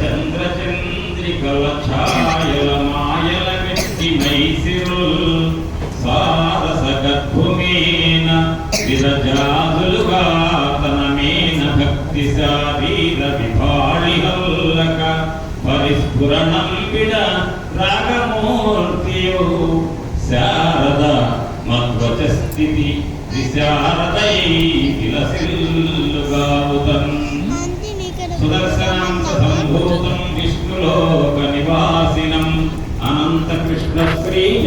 చంద్ర ఛాయల మాయల మెట్టి మైసిరుల్ సారస గర్భుమేన విరజాదులుగా తనమేన భక్తి శారీర విభాళి పరిస్ఫురణం విడ రాగమూర్తియు శారద మధ్వచ స్థితి విశారదై విలసి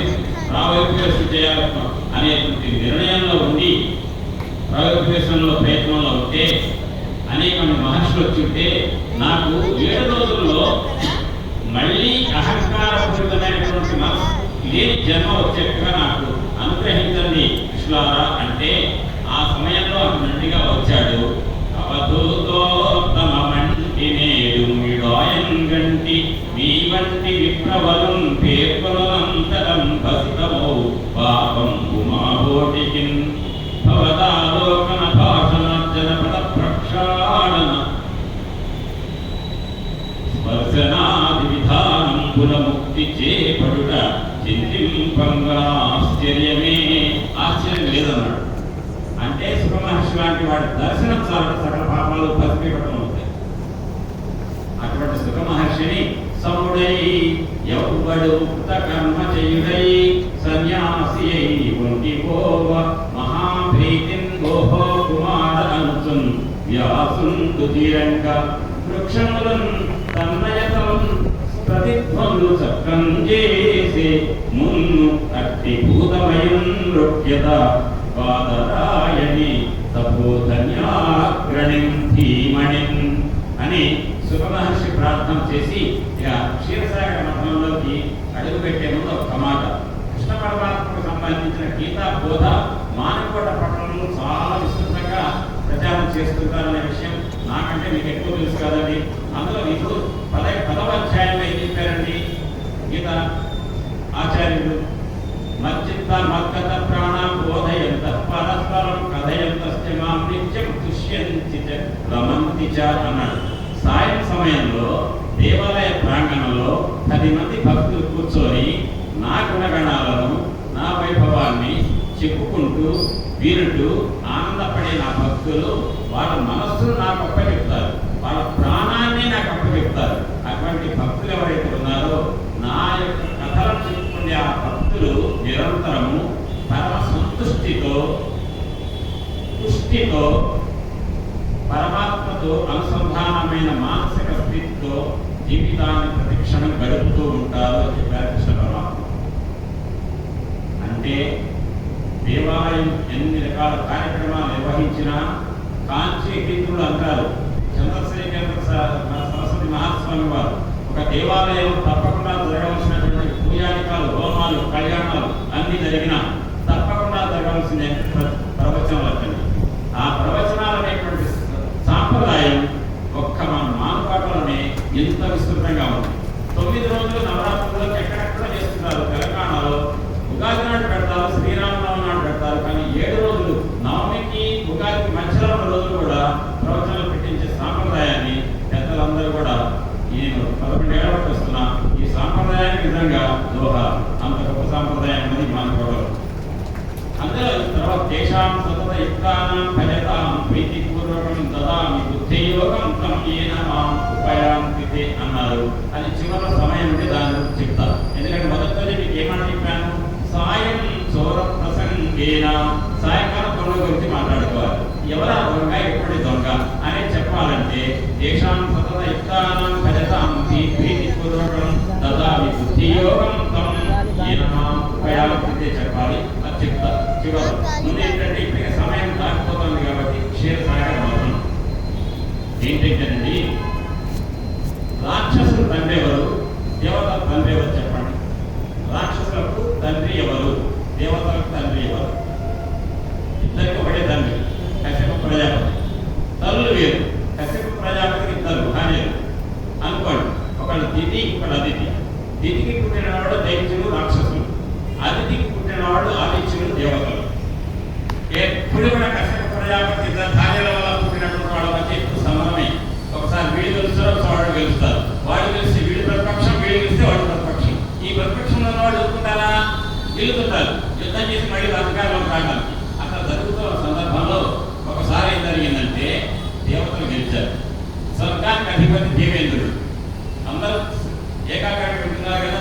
తీరంలో ప్రావేశ చేయాలి అనేటువంటి నిర్ణయంలో ఉండి ప్రావేశంలో ప్రయత్నంలో ఉంటే అనేక మహర్షులు వచ్చి ఉంటే నాకు ఏడు రోజుల్లో మళ్ళీ అహంకారపూరితమైనటువంటి మనసు లేని జన్మ వచ్చేట్టుగా నాకు అనుగ్రహించండి కృష్ణారా అంటే ఆ సమయంలో అతను నందిగా వచ్చాడు. అవధూతో నేడు మిడాయం గంటి మీ వంటి పేర్కొనంతరం భసితమౌ పాపం ఉమాభోటికిన్. భవతాలోకన భాషణ జనపద ప్రక్షాళన. స్పర్శనాది విధానం పునముక్తి చేపడుట చింతింపంగా ఆశ్చర్యమే ఆశ్చర్యం లేదన్నాడు. అంటే సుఖమహర్షి లాంటి వాడి దర్శనం చాలు సకల పాపాలు పసిపెట్టడం అవుతాయి అటువంటి సుఖమహర్షిని సముడై ఎవ్వడు కృత కర్మ చేయుడై సన్యాసి అయి ఒంటి పోవ మహాభీతిన్ ఓహో కుమార అనుచున్ వ్యాసుండు కుతిరంక వృక్షములను తన్నయతం ప్రతిధ్వములు చక్రం చేసి మున్ను అట్టి భూతమయం నృత్యత పాదరాయణి తపోధన్యాగ్రణిం ధీమణిం అని సుఖమహర్షి ప్రార్థన చేసి ఇలా క్షీరసాగర మఠంలోకి అడుగు పెట్టే ముందు ఒక మాట. కృష్ణ పరమాత్మకు సంబంధించిన గీతా బోధ మానకోట పట్టణంలో చాలా విస్తృతంగా ప్రచారం చేస్తుంటారనే విషయం నాకంటే మీకు ఎక్కువ తెలుసు కదండి. అందులో మీకు పద పదవ అధ్యాయంలో ఏం చెప్పారండి? గీత ఆచార్యుడు మచ్చిత్త మద్గత ప్రాణం బోధయంత పరస్పరం కథయంత మాం నిత్యం తుష్యంతి రమంతి చ అన్నాడు. సాయం సమయంలో దేవాలయ ప్రాంగణంలో పది మంది భక్తులు కూర్చొని నా గుణగణాలను నా వైభవాన్ని చెప్పుకుంటూ వీరుంటూ ఆనందపడే నా భక్తులు వాళ్ళ మనసు నాకు అప్పచెప్తారు వాళ్ళ ప్రాణాన్ని నాకు అప్పచెప్తారు అటువంటి భక్తులు ఎవరైతే ఉన్నారో నా యొక్క కథలను చెప్పుకునే ఆ భక్తులు నిరంతరము పరమ సంతుష్టితో పుష్టితో పరమాత్మతో అనుసంధానమైన మానసిక స్థితితో జీవితాన్ని ప్రతిక్షణం గడుపుతూ ఉంటారు అని చెప్పారు కృష్ణ పరమాత్మ అంటే దేవాలయం ఎన్ని రకాల కార్యక్రమాలు నిర్వహించినా కాంచి హిందువులు అంటారు చంద్రశేఖర స- సరస్వతి మహాస్వామి వారు ఒక దేవాలయం తప్పకుండా జరగవలసినటువంటి పూజానికాలు హోమాలు కళ్యాణాలు అన్ని జరిగినా తప్పకుండా జరగవలసిన ప్ర- ప్రవచనాలు అటండి ఆ ప్రవచనాలు అనేటువంటి స- సాంప్రదాయం ఒక్క మన మానపాటలోనే ఎంత విస్తృతంగా ఉంది తొమ్మిది రోజులు నవరాత్రుల్లో ఎక్కడెక్కడ చేస్తున్నారు తెలంగాణలో ఉగాది నాడు పెడతారు శ్రీరామనవమి నాడు పెడతారు కానీ ఏడు రోజులు నవమికి ఉగాదికి మధ్యలో ఉన్న రోజులు కూడా ప్రవచనాలు పెట్టించే సాంప్రదాయాన్ని పెద్దలందరూ కూడా నేను పదకొండేళ్ళ బట్టి వస్తున్నా ఈ సాంప్రదాయానికి నిజంగా దోహ అంత గొప్ప సాంప్రదాయం అని మానుకోవడం అందులో తేషాం సతత యుక్తానాం భజతాం ప్రీతిపూర్వకం దదామి బుద్ధియోగం తం ఏన మాం ఉపయాంతితే అన్నారు అది చివరి సమయం ఉంటే దాని గురించి చెప్తారు ఎందుకంటే మొదట్లో మీకు ఏమని చెప్పాను? సాయం చోర ప్రసంగేన. సాయంకాలం దొంగ గురించి మాట్లాడుకోవాలి. ఎవరు దొంగ ఎప్పటి దొంగ అని చెప్పాలంటే దేశాం సతత యుక్తానాం భజతాం ప్రీతి పూర్వకం దదామి. బుద్ధియోగం తం ఈనాం ఉపయాలకృతే చెప్పాలి. అది చెప్తారు చివరి ముందు ఏంటంటే ఇప్పటికే సమయం దాటిపోతుంది కాబట్టి క్షీరసాగర్ మాత్రం ఏంటంటేనండి రాక్షసులు తండ్రి ఎవరు? దేవతలకు తండ్రి ఎవరు చెప్పండి. రాక్షసులకు తండ్రి ఎవరు? దేవతలకు తండ్రి ఎవరు? ఇద్దరికి ఒకటే తండ్రి కశ్యప ప్రజాపతి. తల్లు వేరు కశ్యప ప్రజాపతికి ఇద్దరు భార్యలు అనుకోండి ఒకళ్ళు దితి ఒకళ్ళు అతిథి దితికి పుట్టినవాడు దైత్యులు రాక్షసులు. అతిథికి పుట్టినవాడు ఆదిత్యులు దేవతలు. ఎప్పుడు కూడా కశ్యప ప్రజాపతి ఇద్దరు భార్యల వల్ల పుట్టినటువంటి వాళ్ళ మధ్య ఎప్పుడు సమరమే ఒకసారి వీళ్ళు గెలుస్తారు ఒకసారి వాడు గెలుస్తారు వాడు గెలిస్తే వీడి ప్రతిపక్షం వీడు గెలిస్తే వాడు ప్రతిపక్షం ఈ ప్రతిపక్షంలో ఉన్న వాడు ఎదుర్కొంటారా గెలుతుంటారు యుద్ధం చేసి మళ్ళీ అధికారంలో రాగలరు అట్లా జరుగుతున్న సందర్భంలో ఒకసారి ఏం జరిగిందంటే దేవతలు గెలిచారు స్వర్గానికి అధిపతి దేవేంద్రుడు అందరూ ఏకాగ్రత వింటున్నారు కదా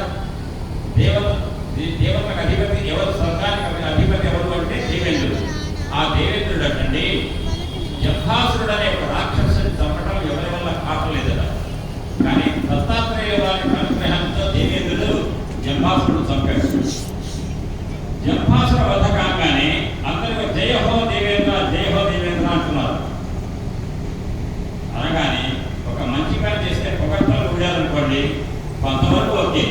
దేవత దే- దేవతలకు అధిపతి ఎవరు స్వర్గానికి అధిపతి ఎవరు అంటే దేవేంద్రుడు ఆ దేవేంద్రుడు అంటండి జంభాసురుడు అనే ఒక రాక్షసుని చంపడం ఎవరి వల్ల కావలేదట కానీ దత్తాత్రేయ వారి అనుగ్రహంతో దేవేంద్రుడు జంభాసురుడు చంపాడు జంభాసుర వధ కాగానే అందరూ జయ హో దేవేంద్ర జయ హో దేవేంద్ర అంటున్నారు అనగానే ఒక మంచి పని చేస్తే పొగడ్తలు ఊడాలనుకోండి కొంతవరకు ఓకే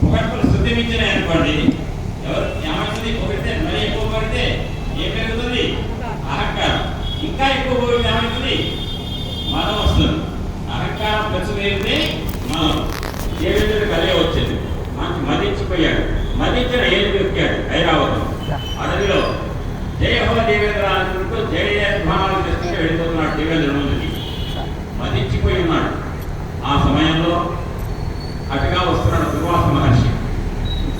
పొగడ్తలు శుద్ధి మించినాయి అనుకోండి ఎవరు ఏమైతుంది పొగిడితే మరి ఎక్కువ పొగిడితే ఏం పెరుగుతుంది అహంకారం ఇంకా ఎక్కువ పొగిడితే ఏమవుతుంది మదం వస్తుంది అహంకారం పెంచు పెరిగితే మనం దేవేంద్రుడికి అదే వచ్చింది మంచి మదించిపోయాడు మదించిన ఏది దొరికాడు ఐరావతం అడవిలో జయ హో దేవేంద్ర అనుకుంటూ జయ జయ భావాలు తెస్తుంటే వెళ్ళిపోతున్నాడు దేవేంద్రుడి ముందుకి మదించిపోయి ఉన్నాడు ఆ సమయంలో అటుగా వస్తున్నాడు దుర్వాస మహర్షి.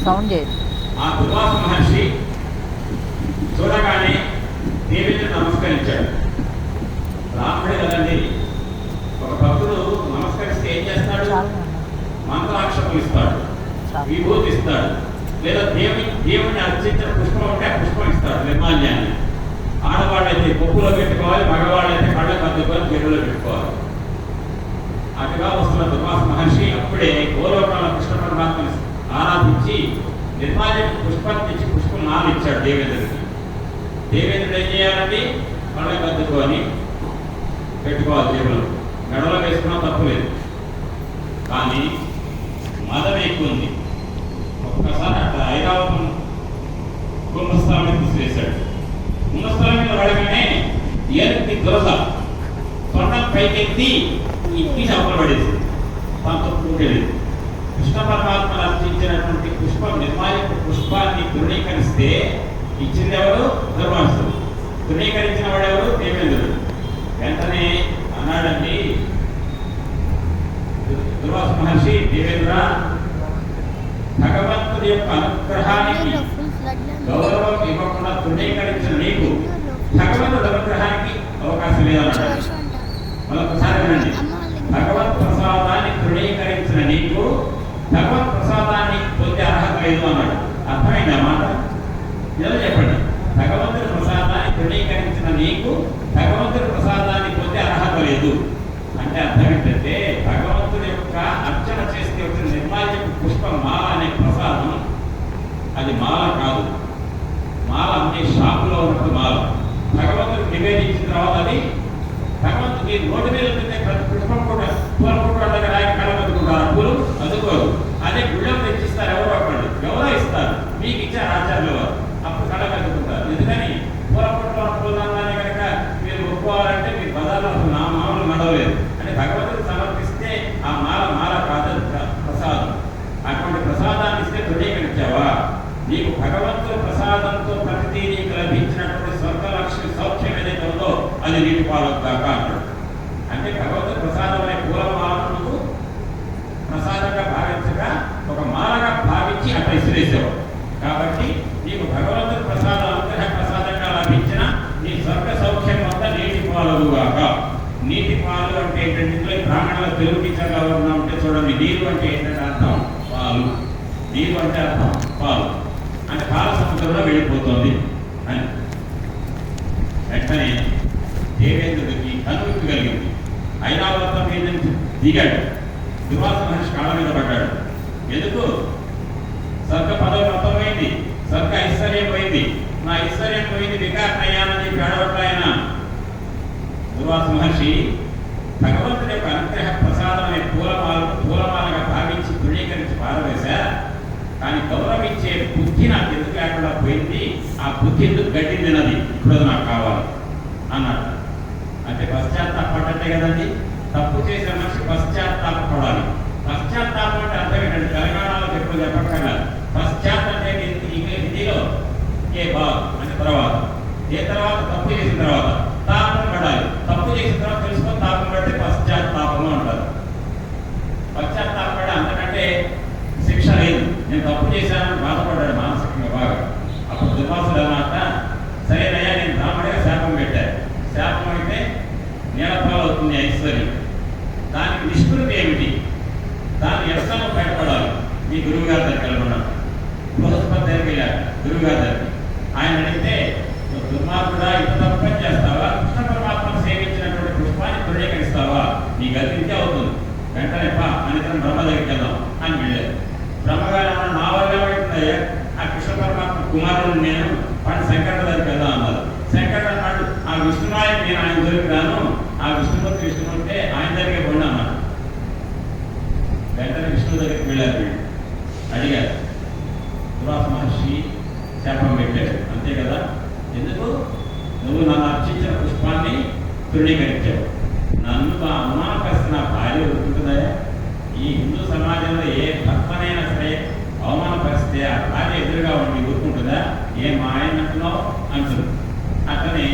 సౌండ్ ఆ దుర్వాస మహర్షి చూడగానే దేవేంద్రుడు నమస్కరించాడు. రాముడే కదండి ఒక భక్తుడు నమస్కరిస్తే ఏం చేస్తాడు? మంత్రాక్షరం ఇస్తాడు విభూతి ఇస్తాడు లేదా దేవుని దేవుని అర్చించిన పుష్పం ఉంటే ఆ పుష్పం ఇస్తాడు నిర్మాల్యాన్ని ఆడవాళ్ళైతే కొప్పులో పెట్టుకోవాలి మగవాళ్ళైతే కళ్ళకు అద్దుకొని చెరువులో పెట్టుకోవాలి. అటుగా వస్తున్న దుర్వాస మహర్షి అప్పుడే గోలోకంలో కృష్ణ పరమాత్మని ఆరాధించి నిర్మాల్యం పుష్పాన్ని తెచ్చి పుష్పం నాలు ఇచ్చాడు దేవేంద్రుడికి. దేవేంద్రుడు ఏం చేయాలండి? పళ్ళ కద్దుకొని పెట్టుకోవాలి జేబులో. మెడలో వేసుకున్నా తప్పులేదు కానీ మదం ఎక్కువ ఉంది. ఒక్కసారి అట్లా ఐరావతం కుంభస్థలం మీద విసిరేశాడు కుంభస్థలం మీద పడగానే ఏనుగుకి దురద. తొండం పైకెత్తి ఇంటి చప్పలు పడేది. తనతో కూడలేదు కృష్ణ పరమాత్మ అర్పించినటువంటి పుష్పం నిర్మాయక పుష్పాన్ని తృణీకరిస్తే ఇచ్చింది ఎవరు? దుర్వాసుడు తృణీకరించిన వాడెవరు దేవేంద్రుడు. వెంటనే అన్నాడండి దుర్వాస మహర్షి దేవేంద్ర భగవంతుడి యొక్క అనుగ్రహానికి గౌరవం ఇవ్వకుండా తృణీకరించిన నీకు భగవంతుడి అనుగ్రహానికి అవకాశం లేదన్నాడు. మరొకసారి వినండి. భగవత్ ప్రసాదాన్ని తృణీకరించిన నీకు భగవత్ ప్రసాదాన్ని పొందే అర్హత లేదు అన్నాడు. అర్థమైందా మాట? ఏదో చెప్పండి. భగవంతుడి ప్రసాదాన్ని తృణీకరించిన నీకు భగవంతుడి ప్రసాదాన్ని పొందే అర్హత లేదు. అంటే అర్థం ఏంటంటే భగవంతుడి యొక్క అర్చన చేస్తే వచ్చిన నిర్మాల్యపు పుష్పం మాల అనే ప్రసాదం అది మాల కాదు. మాల అంటే షాపులో ఉన్నప్పుడు మాల. భగవంతుడు నివేదించిన తర్వాత అది భగవంతుడు ఈ రోడ్డు మీద ఉంటే ప్రతి కూడా పూల పుష్పం దగ్గర రాయి కలబెట్టుకుంటారు పూలు అందుకోరు అదే గుళ్ళో తెచ్చిస్తారు ఎవరో ఒకళ్ళు ఎవరో ఇస్తారు మీకు ఇచ్చారు ఆచార్యులు వారు అప్పుడు కళ కలబెట్టుకుంటారు ఎందుకని పూల పుష్పం పూలు కనుక మీరు ఒప్పుకోవాలంటే మీ బజార్లో నా మామూలు నడవలేదు అంటే భగవంతుడు సమర్పిస్తే ఆ మాల మాల కాదు ప్రసాదం అటువంటి ప్రసాదాన్ని ఇస్తే తృణీకరించావా నీకు భగవంతుడు ప్రసాదంతో ప్రతిదీ నీకు లభించినటువంటి స్వర్గ లక్ష్మి సౌఖ్యం ఏదైతే ఉందో అది నీటి పాలకు కాక అంటాడు ప్రసాదం అనే పూలమాలకు ప్రసాదంగా భావించగా ఒక మాలగా భావించి అట్లా ఇసిరేసావు కాబట్టి నీకు భగవంతుడి ప్రసాదం అనుగ్రహ ప్రసాదంగా లభించిన నీ స్వర్గ సౌఖ్యం వద్ద నీటి పాలవుగాక నీటి పాలు అంటే ఏంటంటే బ్రాహ్మణుల తెలుగు టీచర్గా ఉన్నా ఉంటే చూడండి నీరు అంటే ఏంటంటే అర్థం పాలు. నీరు అంటే అర్థం పాలు. అంటే పాల సముద్రంలో వెళ్ళిపోతుంది అని. వెంటనే దేవేంద్రుడికి కనువిప్పు కలిగింది. ఐరావతం మీద నుంచి దిగాడు. దుర్వాస మహర్షి కాళ్ళ మీద పడ్డాడు. ఎందుకు? స్వర్గ పదవి మొత్తం పోయింది ఐశ్వర్యం పోయింది. నా ఐశ్వర్యం పోయింది వికారణయ్యానని చెప్పి ఆయన దుర్వాస మహర్షి భగవంతుడి యొక్క అనుగ్రహ ప్రసాదం అనే పూలమాలను పూలమాలగా భావించి తృణీకరించి పారవేశా. కానీ గౌరవించే బుద్ధి నాకు ఎందుకు లేకుండా పోయింది? ఆ బుద్ధి ఎందుకు గడ్డి తినది ఇప్పుడు నాకు కావాలి. అన్నాడు. అంటే పశ్చాత్తాపడ్డట్టే కదండి? తప్పు చేసిన మనిషి పశ్చాత్తాపడాలి పశ్చాత్తాపం అంటే అర్థం ఏంటంటే తెలంగాణలో ఎప్పుడు చెప్పకుండా పశ్చాత్త అంటే హిందీలో ఏ బా అంటే తర్వాత. ఏ తర్వాత తప్పు చేసిన తర్వాత తాపం పడాలి తప్పు చేసిన తర్వాత తెలుసుకొని తాపం పడితే పశ్చాత్తాపము అంటారు పశ్చాత్తాపడ అంతకంటే శిక్ష లేదు నేను తప్పు చేశానని బాధపడ్డాడు మానసికంగా బాగా అప్పుడు దుర్వాసుడు అన్నమాట సరేనయ్యా నేను బ్రాహ్మడిగా శాపం పెట్టాను శాపం అయితే నీలపాలవుతుంది ఐశ్వర్యం దానికి నిష్కృతి ఏమిటి దాన్ని ఎట్లా బయటపడాలి మీ గురువు గారి దగ్గర వెళ్ళమన్నాడు బృహస్పతి దగ్గరికి వెళ్ళాడు గురువు గారి దగ్గరికి ఆయన అడిగితే "నువ్వు దుర్మార్గుడా ఇంత తప్పని చేస్తావా కృష్ణ పరమాత్మను సేవించినటువంటి పుష్పాన్ని తృణీకరిస్తావా నీ గతి ఇంతే అవుతుంది. వెంటనే పా అనితరం బ్రహ్మ దగ్గరికి వెళ్దాం అని వెళ్ళారు. బ్రహ్మగారు ఏమన్నా నా వల్ల ఏమవుతుందయ్యా ఆ కృష్ణ పరమాత్మ కుమారుడు నేను వాడి శంకర దగ్గరికి వెళ్దాం అన్నారు. శంకరుడు అన్నాడు ఆ విష్ణునాయకు నేను ఆయన దగ్గరికి రాను. ఆ విష్ణుమూర్తి విష్ణుమూర్తి ఆయన దగ్గరికి పోండి అన్నాడు. వెంటనే విష్ణు దగ్గరికి వెళ్ళారు వీళ్ళు. అడిగారు దురాస మహర్షి శాపం పెట్టాడు. అంతే కదా? ఎందుకు? నువ్వు నన్ను అర్చించిన పుష్పాన్ని తృణీకరించావు. నన్ను ఆ కాస్త నా భార్య ఊరుకుంటుందా ఈ హిందూ సమాజంలో ఏ భర్తనైనా సరే అవమానపరిస్తే ఆ భార్య ఎదురుగా ఉండి ఊరుకుంటుందా? ఏ మా ఆయన అంటున్నావు? అంటుంది. అట్లనే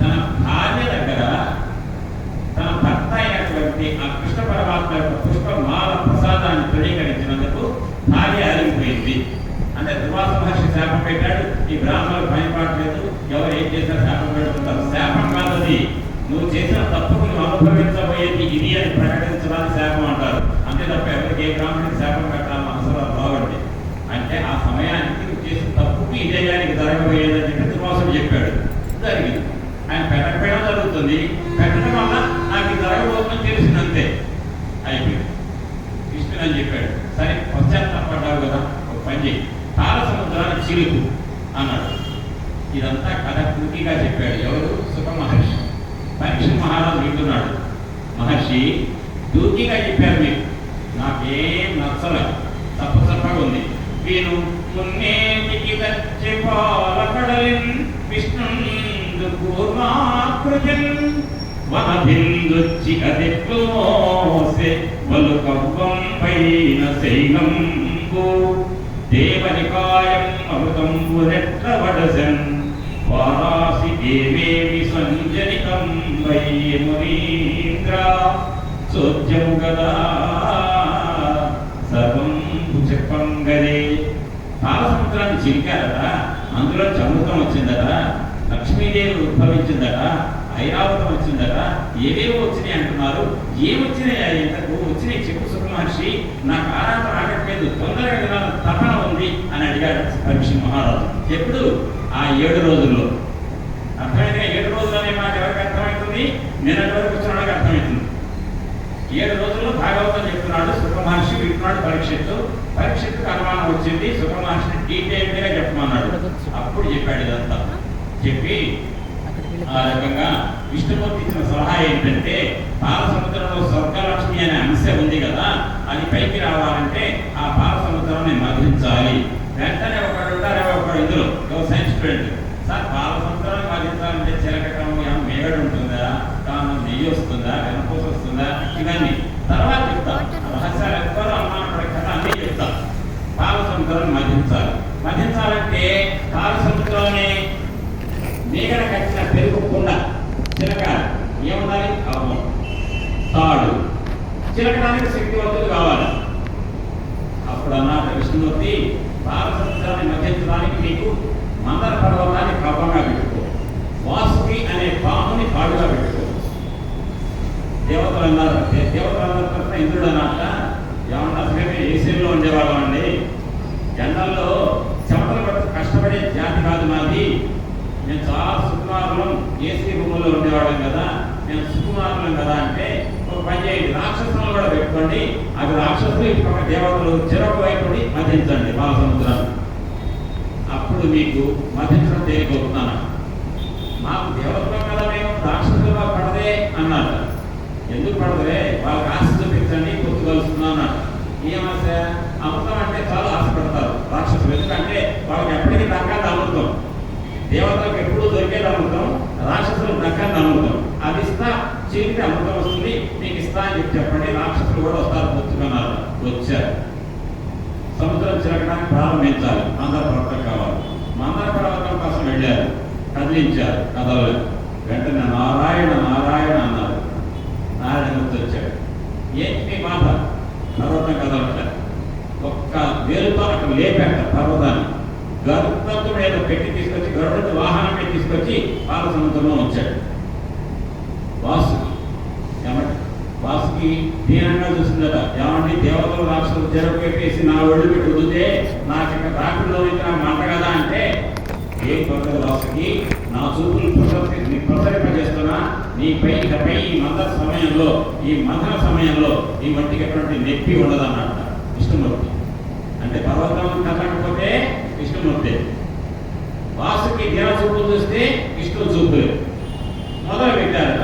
తన భార్య దగ్గర తన భర్త అయినటువంటి ఆ కృష్ణ పరమాత్మ యొక్క పుష్పమాల ప్రసాదాన్ని తృణీకరించినందుకు భార్య అరిగిపోయింది అంటే దుర్వాస మహర్షి శాపం పెట్టాడు. ఈ బ్రాహ్మణులు భయపడలేదు ఎవరు ఏం చేసినా శాపం పెడుతుంటారు. శాపం కాదు నువ్వు చేసిన తప్పుకు నువ్వు అనుభవించబోయేది ఇది అని ప్రకటించడానికి శాపం అంటారు. అంతే తప్ప ఎవరికి ఏ బ్రాహ్మణుడికి శాపం పెట్టాలని అవసరం రావండి అంటే ఆ సమయానికి నువ్వు చేసిన తప్పుకు ఇదే దానికి జరగబోయేదని చెప్పి దుర్వాసుడు చెప్పాడు. జరిగింది. ఆయన పెట్టకపోయినా జరుగుతుంది. పెట్టడం వల్ల నాకు ఇది జరగబోతుందని తెలిసిందంతే అయిపోయింది. కృష్ణుడు అని చెప్పాడు. సరే పశ్చాత్తాపడ్డావు కదా ఒక పని చేయి తార సముద్రాన్ని చిలుకు అన్నాడు. ఇదంతా కథ పూర్తిగా చెప్పాడు. ఎవరు? సుఖ మహర్షి పరీక్ష మహారాజు వింటున్నాడు. మహర్షి దూకిగా చెప్పారు మీకు నాకేం నచ్చలే. తప్పు ఉంది. వీను మున్నేటికి వచ్చి పాలకడలిన్ విష్ణుందు పూర్వాకృతిన్ వనభిందుచ్చి అదిప్పు వలు కవ్వం పైన శైలంబు. దేవనికాయం అమృతం వడసన్ వారాసి దేవేవి సంజనితం వై మునీంద్ర. చోద్యము గదా సర్వం చెప్పంగదే పాలసముద్రాన్ని చిరికారట అందులో చమృతం వచ్చిందట. లక్ష్మీదేవి ఉద్భవించిందట. ఐరావతం వచ్చిందట. ఏవేవో వచ్చినాయి అంటున్నారు. ఏమొచ్చినాయి? ఇంతకు వచ్చినాయి చెప్పు మహర్షి నాకు ఆరాధన ఆగట్లేదు తొందరగా వినాలని తపన ఉంది అని అడిగాడు పరీక్ష మహారాజు. ఎప్పుడు? ఆ ఏడు రోజుల్లో. అర్థమైందిగా ఏడు రోజులు అనే మాట ఎవరికి అర్థమవుతుంది నిన్నటి వరకు వచ్చిన వాళ్ళకి అర్థమవుతుంది ఏడు రోజుల్లో భాగవతం చెప్తున్నాడు సుఖ మహర్షి వింటున్నాడు పరీక్షిత్తు. పరీక్షిత్తుకు అనుమానం వచ్చింది సుఖ మహర్షిని డీటెయిల్డ్ చెప్పమన్నాడు. అప్పుడు చెప్పాడు ఇదంతా. చెప్పి ఆ రకంగా విష్ణుమూర్తి ఇచ్చిన సలహా ఏంటంటే పాల సముద్రంలో స్వర్గలక్ష్మి అనే అంశం ఉంది కదా అది పైకి రావాలంటే ఆ పాల సముద్రాన్ని మధించాలి వెంటనే ఒకడు ఉంటారే ఒకడు ఇందులో. ఒక సైన్స్ స్టూడెంట్ సార్ పాల సముద్రాన్ని మధించాలంటే చిలకటం ఏమో మేగడు ఉంటుందా? తాను నెయ్యి వస్తుందా? వెనపూస వస్తుందా? ఇవన్నీ. తర్వాత చెప్తా. రహస్యాలు ఎవ్వరు అనుమానపడే కథ అన్నీ చెప్తా. పాల సముద్రాన్ని మధించాలి మధించాలంటే పాల సముద్రాన్ని మేఘన కట్టిన పెరుగుకుండా చిలక ఏముండాలి? అవమం తాడు. చిలకడానికి శక్తివంతులు కావాలి. అప్పుడు అన్నమాట విష్ణుమూర్తి భారతదేశాన్ని మధ్యించడానికి నీకు మందర పర్వతాన్ని కవ్వంగా పెట్టుకో. వాసుకి అనే పాముని పాడుగా పెట్టుకో. దేవతలు అన్నారు దే- దేవతలు అన్నారు తరఫున ఇంద్రుడు అన్నట్ట ఏమన్నా ఏసీలో ఉండేవాళ్ళం అండి ఎండల్లో చెమటలు కష్టపడే జాతి కాదు మాది. మేము చాలా సుకుమారులం ఏసీ భూముల్లో ఉండేవాళ్ళం కదా. మేము సుకుమారులం కదా అంటే ఒక పని చేయండి. రాక్షసులను కూడా పెట్టుకోండి. అవి రాక్షసులు ఇటు పక్క దేవతలు చెరొక వైపు మధించండి మహాసముద్రాన్ని అప్పుడు మీకు మధించడం తేలిపోతున్నాను మాకు దేవతలు కదా మేము రాక్షసులుగా పడదే అన్నారు. ఎందుకు పడదే? వాళ్ళకి ఆశ చూపించండి పొత్తు కలుస్తున్నాను ఏమాశ అమృతం అంటే చాలా ఆశపడతారు రాక్షసులు. ఎందుకంటే వాళ్ళకి ఎప్పటికీ దక్కాలి అమృతం దేవతలకు ఎప్పుడు దొరికేది అమృతం? రాక్షసులు దక్కని అమృతం. అది ఇస్తా చీలితే అమృతం వస్తుంది మీకు ఇస్తా అని చెప్పి చెప్పండి. రాక్షసులు కూడా వస్తారు పుచ్చుకున్నారు వచ్చారు. సముద్రం చిరగడానికి ప్రారంభించాలి. మందర పర్వతం కావాలి. మందర పర్వతం కోసం వెళ్ళారు. కదిలించారు కదలలేదు. వెంటనే నారాయణ నారాయణ అన్నారు. నారాయణ గుర్తు వచ్చాడు. ఏంటి మీ మాట? పర్వతం కదలట ఒక్క వేలుతో అక్కడ లేపాట పర్వతాన్ని. గరుత్మంతుడు ఏదో పెట్టి తీసుకొచ్చి గరుడు వాహనం తీసుకొచ్చి పాల సముద్రంలో వచ్చాడు వాసుకి ఏమంటే వాసుకి దీనంగా చూసిందట ఏమండి దేవతలు రాక్షసులు చెరకు పెట్టేసి నా ఒళ్ళు పెట్టి వదిలితే నాకు ఇక్కడ రాకుండా నా మంట కదా అంటే ఏం కొత్తది వాసుకి. నా చూపులు ప్రసరి నీ ప్రసరింపజేస్తున్నా నీపై ఇకపై ఈ మంద సమయంలో ఈ మంథన సమయంలో ఈ మట్టికి ఎటువంటి నొప్పి ఉండదన్నమాట. విష్ణుమూర్తి అంటే పర్వతం కదలకపోతే విష్ణుమూర్తి వాసుకి దేవ చూపులు చూస్తే విష్ణు చూపులు మొదలు పెట్టారట.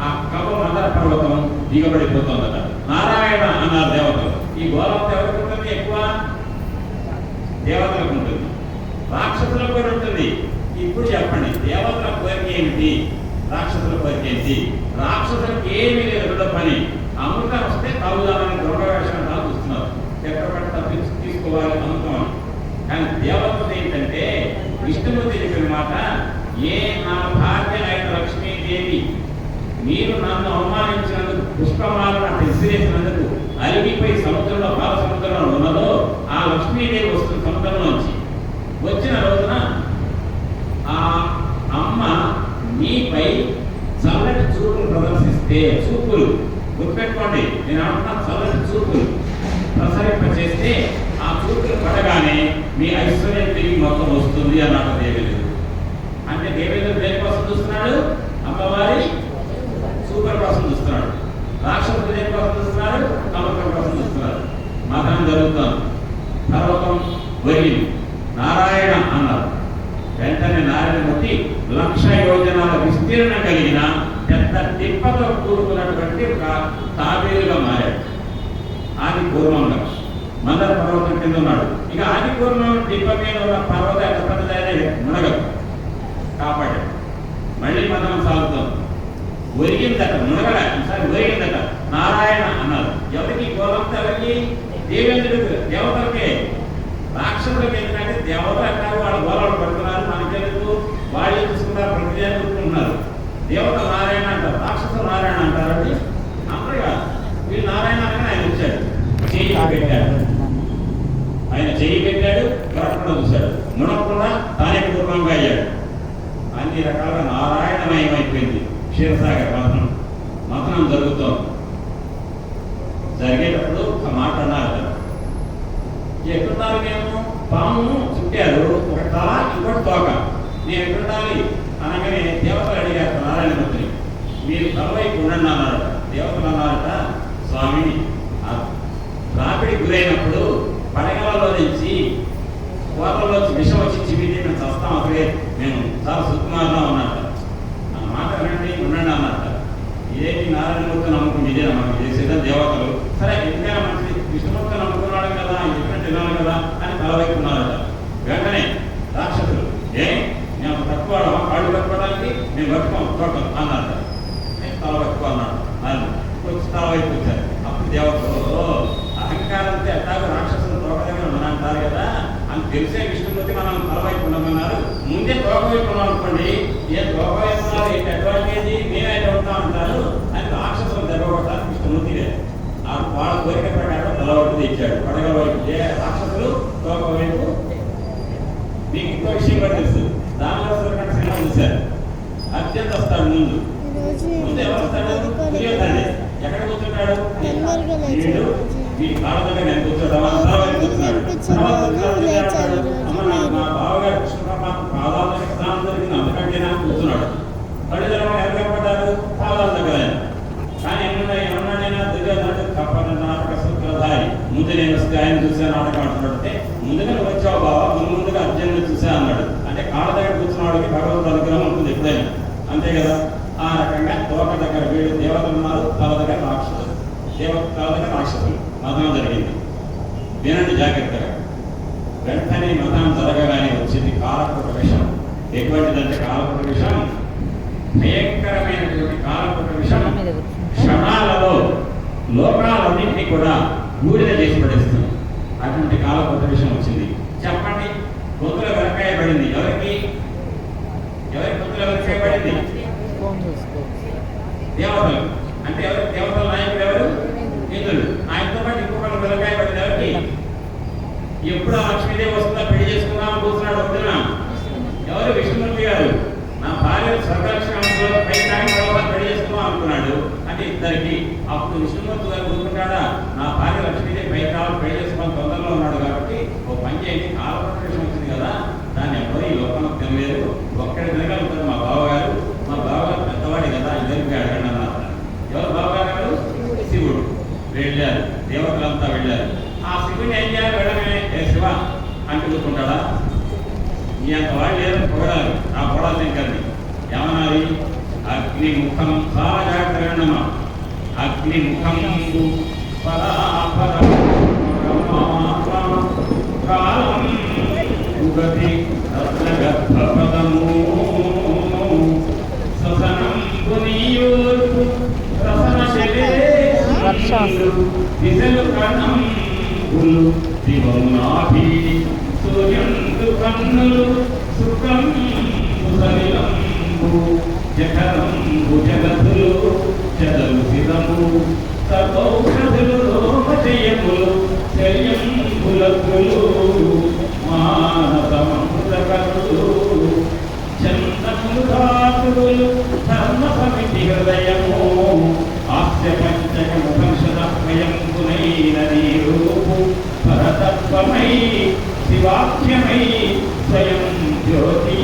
ఆ కవ మందర పర్వతం దిగబడిపోతుందట. నారాయణ అన్నారు దేవతలు. ఈ గోళం ఎవరికి ఉంటుంది ఎక్కువ? దేవతలకు ఉంటుంది. రాక్షసులకు కూడా ఉంటుంది. ఇప్పుడు చెప్పండి దేవతల కోరిక ఏమిటి? రాక్షసుల కోరిక ఏంటి? రాక్షసులకు ఏమీ లేదు రెండో పని. అమృతం వస్తే తాగుదామని దొంగ వేషాలు చూస్తున్నారు. ఎక్కడపడి తప్పించి తీసుకోవాలి అమృతం అని. కానీ దేవత ఏంటంటే విష్ణువు తెలిపిన మాట ఏ నా భార్య అయిన లక్ష్మీదేవి మీరు నన్ను అవమానించినందుకు పుష్పమాలను అంటే విసిరేసినందుకు అలిగిపోయి సముద్రంలో భావ సముద్రంలో ఉన్నదో ఆ లక్ష్మీదేవి వస్తుంది సముద్రంలోంచి. వచ్చిన రోజున ఆ అమ్మ మీపై చల్లటి చూపులు ప్రదర్శిస్తే చూపులు గుర్తుపెట్టుకోండి నేను అంటున్నా చల్లటి చూపులు ప్రసరింప చేస్తే ఆ చూపులు పడగానే మీ ఐశ్వర్యం తిరిగి మొత్తం వస్తుంది అని అన్నట్టు దేవేంద్రుడు అంటే దేవేంద్రుడు దేనికోసం చూస్తున్నాడు? అమ్మవారి సూపర్ కోసం చూస్తున్నాడు. రాక్షసుడు దేనికోసం చూస్తున్నాడు? కమకం కోసం చూస్తున్నాడు. మతం జరుగుతాం పర్వతం వరిగింది నారాయణ అన్నారు. వెంటనే నారాయణ మూర్తి లక్ష యోజనాల విస్తీర్ణం కలిగిన పెద్ద తిప్పతో కూడుకున్నటువంటి ఒక తాబేలుగా మారాడు. ఆది పూర్వంగా. మందర పర్వతం కింద ఉన్నాడు. ఇక ఆది దీపమైన ఉన్న పర్వత ఎంత పెద్దదైనా మునగదు కాపాడాడు. మళ్ళీ మదనం సాగుతాం. ఒరిగిందట మునగడ ఈసారి ఒరిగిందట. నారాయణ అన్నారు. ఎవరికి? గోలంతా ఎవరికి? దేవేంద్రుడు దేవతలకే. రాక్షసులకు ఎందుకంటే దేవతలు అంటారు వాళ్ళ గోళాలు పడుతున్నారు మనకెందుకు? వాళ్ళు చూసుకున్నారు ప్రతిదేవం ఉన్నారు దేవత నారాయణ అంటారు రాక్షసులు నారాయణ అంటారు అది అందరూ వీళ్ళు నారాయణ అనగానే ఆయన వచ్చాడు. చేయి పెట్టాడు ఆయన చేయి పెట్టాడు కరెక్ట్గా చూశాడు. మునకుండా తానే పూర్ణంగా అయ్యాడు. అన్ని రకాల నారాయణమయం అయిపోయింది క్షీరసాగర్ మతనం మతనం జరుగుతోంది. జరిగేటప్పుడు ఒక మాట అన్నారు ఎక్కడున్నారు మేము పాము చుట్టారు. ఒక తల ఇంకోటి తోక. నేను ఎక్కడుండాలి? అనగానే దేవతలు అడిగారు నారాయణ మంత్రి. మీరు తలవైపు ఉండండి అన్నారట. దేవతలు అన్నారట స్వామి రాపిడి గురైనప్పుడు పడగలలో నుంచి కోతల్లో విషం వచ్చి చిమిటి మేము చస్తాం. అసలే మేము చాలా సుకుమారంగా ఉన్నట్ట నా మాట వినండి ఉండండి అన్నట్ట ఇదేంటి నారాయణమూర్తి నమ్మకం. ఇదే మనం చేసేదా దేవతలు. సరే ఎందుకైనా మంచిది విష్ణుమూర్తి నమ్ముకున్నాడు కదా ఆయన చెప్పిన తినాలి కదా అని తలవైపున్నారట వెంటనే రాక్షసులు ఏ మేము తక్కువ కాళ్ళు కట్టుకోవడానికి మేము కట్టుకోం తోటం అన్నారు నేను తల కట్టుకో అన్నాడు ఆయన వచ్చి తల వైపు వచ్చారు. అప్పుడు దేవతలు "ఓ, అహంకారంతో ఎట్టాగో రాక్షసులు దగ్గర మన అంటారు కదా అని తెలిసే విష్ణుమూర్తి మనం తల వైపు ఉండమన్నారు. ముందే తోక వైపు ఉన్నాం అనుకోండి ఏ తోక వైపు ఉన్నారు ఏంటి అడ్వాంటేజ్ మేమే ఉంటాం అంటారు. అని రాక్షసులు దెబ్బకొట్టారు విష్ణుమూర్తినే ఆ వాళ్ళ కోరిక ప్రకారం తల వైపు తెచ్చాడు. పడగల వైపు. ఏ రాక్షసులు తోక వైపు? మీకు ఇంకో విషయం కూడా తెలుసు. దానిలో సూర్యకాంత సినిమా చూశారు. అత్యంత వస్తాడు ముందు. ముందు ఎవరు వస్తాడు? ఎక్కడ కూర్చుంటాడు? కాళ్ళ దగ్గర నేను తర్వాత కూర్చున్నాడు తర్వాత? అమ్మ నాకు మా బావగారు కృష్ణ పరమాత్మ పాదాల స్నానం జరిగింది. అంత తినా కూర్చున్నాడు. కళ్ళు తెరవడం ఎవరు కనపడ్డారు? పాదాల దగ్గర ఆయన. కానీ ఏమన్నా ఏమన్నాడైనా దుర్యోధనుడు తప్పని నాటక సూత్రధారి ముందు నేను వస్తే ఆయన చూసే నాటకం అంటున్నాడంటే ముందుగా నువ్వు వచ్చావు బావా ముందు ముందుగా అర్జునుడు చూసా అన్నాడు. అంటే కాళ్ళ దగ్గర కూర్చున్న వాడికి భగవంతు అనుగ్రహం ఉంటుంది ఎప్పుడైనా. అంతే కదా? ఆ రకంగా తోక దగ్గర వీడు దేవతలు ఉన్నారు తల దగ్గర రాక్షసులు దేవత తల దగ్గర రాక్షసులు మతం జరిగింది. వినండి జాగ్రత్తగా వెంటనే మతం జరగగానే వచ్చింది కాలపుట విషం ఎటువంటిదంటే కాలపుట విషం భయంకరమైనటువంటి కాలపుట విషం క్షణాలలో లోకాలన్నింటినీ కూడా బూడిద చేసి పడేస్తుంది అటువంటి కాలపుట విషయం వచ్చింది. చెప్పండి. గొంతుల వెనకాయ పడింది. ఎవరికి? ఎవరి గొంతుల వెనకాయ పడింది? దేవతలు అంటే ఎవరు దేవతల నాయకుడు ఎవరు ఇంద్రుడు ఆయనతో పాటు ఇంకొకరు వెనకాయ పడింది ఎవరికి ఎప్పుడు ఆ లక్ష్మీదేవి వస్తుందా పెళ్ళి చేసుకుందాం కూర్చున్నాడు వద్దునా ఎవరు విష్ణుమూర్తి గారు? నా భార్య స్వర్గలక్ష్మి పై తాగి తర్వాత పెళ్ళి చేసుకుందాం అనుకున్నాడు. అంటే ఇద్దరికి. అప్పుడు విష్ణుమూర్తి గారు కూర్చుంటాడా నా భార్య లక్ష్మీదేవి పై కావాలి పెళ్ళి చేసుకుని తొందరలో ఉన్నాడు కాబట్టి ఓ పని చేయండి కాలప్రవేశం వచ్చింది కదా దాన్ని ఎవరు ఈ లోకంలో తెలియలేదు ఒక్కడి తిరగలుగుతారు మా బావగారు మా బావగారు పెద్దవాడి కదా ఇద్దరికి అడగండి అన్నారు ఎవరు బావగారు గారు శివుడు వెళ్ళారు దేవతలంతా వెళ్ళారు ఆ శివుని ఏం చేయాలి వెళ్ళమే ఏ శివ అంటే కూర్చుంటాడా మీ అంత వాళ్ళు లేరు పొగడాలి ఆ పొగడాలి శంకర్ని ఏమనాలి అగ్ని ముఖం చాలా జాగ్రత్తగా విన్నమా అగ్ని ముఖం కాలం ఉగతి రత్నగర్భపదము ససనం పునీయూర్పు రసన వర్షం. దిశలు కణంబులు దివమునాభి సూర్యుండు కన్నులు సుఖం సలిలంబు జఠరంబు జగతులు చెదలు సిరము సర్వౌషధులు రోమజయములు శల్యంబులకులు. మానసమృతకరులు చంద్రములు ధర్మ సమితి హృదయము. పరతత్వమై శివాఖ్యమై స్వయం జ్యోతి